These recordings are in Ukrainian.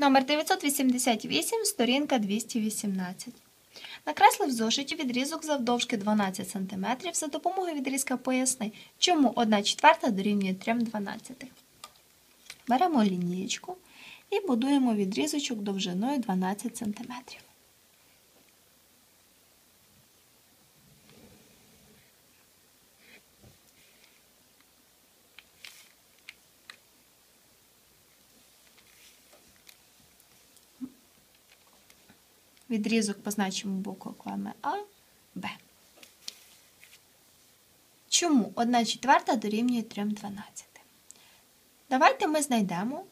Номер 988, сторінка 218. Накреслив в зошиті відрізок завдовжки 12 см. За допомогою відрізка поясни, чому 1 четверта дорівнює 3 12. Беремо лінієчку і будуємо відрізочок довжиною 12 см. Відрізок позначимо буквами А, Б. Чому 1 четверта дорівнює 3 12? Давайте ми знайдемо,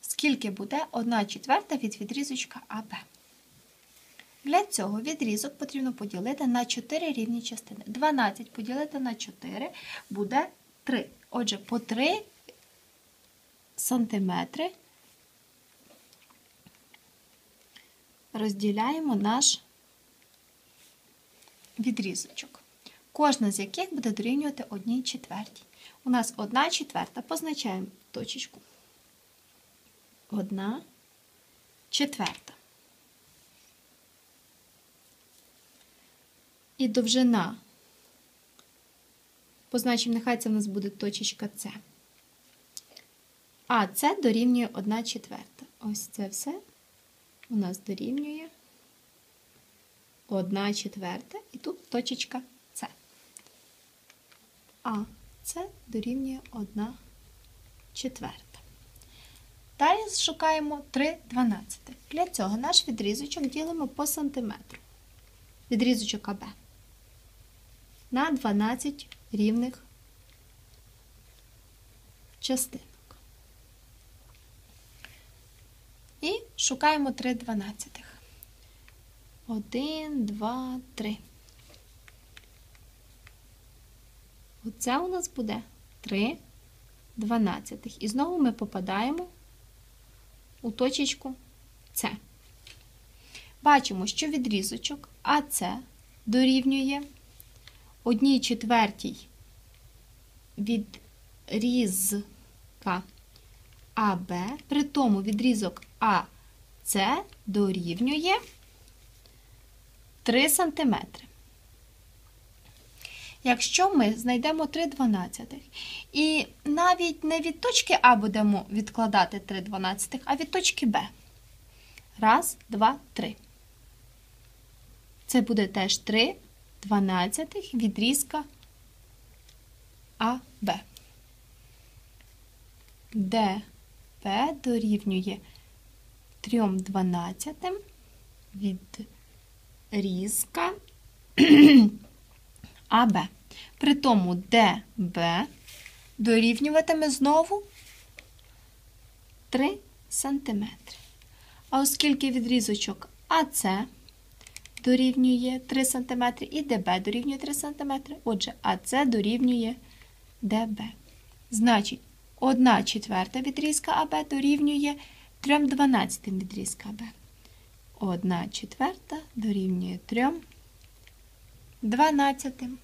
скільки буде 1 четверта від відрізочка АБ. Для цього відрізок потрібно поділити на 4 рівні частини. 12 поділити на 4 буде 3. Отже, по 3 сантиметри розділяємо наш відрізочок, кожна з яких буде дорівнювати 1 четвертій. У нас 1 четверта, позначаємо точечку. 1 четверта. І довжина. Позначимо, нехай це в нас буде точечка С. А це дорівнює 1 четверта. Ось це все у нас дорівнює 1 четверта, і тут точечка С. А це дорівнює 1 четверта. Далі шукаємо 3 дванадцятих. Для цього наш відрізочок ділимо по сантиметру. Відрізочок АБ на 12 рівних частинок. І шукаємо 3 дванадцятих. 1, 2, 3. Оце у нас буде 3 дванадцятих. І знову ми попадаємо у точечку С. Бачимо, що відрізочок АС дорівнює 1 четвертій відрізка АБ, при тому відрізок АС дорівнює 3 см. Якщо ми знайдемо 3 дванадцятих, і навіть не від точки А будемо відкладати 3 дванадцятих, а від точки Б. Раз, два, три. Це буде теж 3 дванадцятих відрізка АБ. ДП дорівнює 3 дванадцятим відрізка АБ. При тому ДБ дорівнюватиме знову 3 см. А оскільки відрізочок АС дорівнює 3 см і ДБ дорівнює 3 см, отже, АС дорівнює ДБ. Значить, 1 четверта відрізка АБ дорівнює 3 дванадцятим відрізка АБ. 1 четверта дорівнює 3 дванадцятим.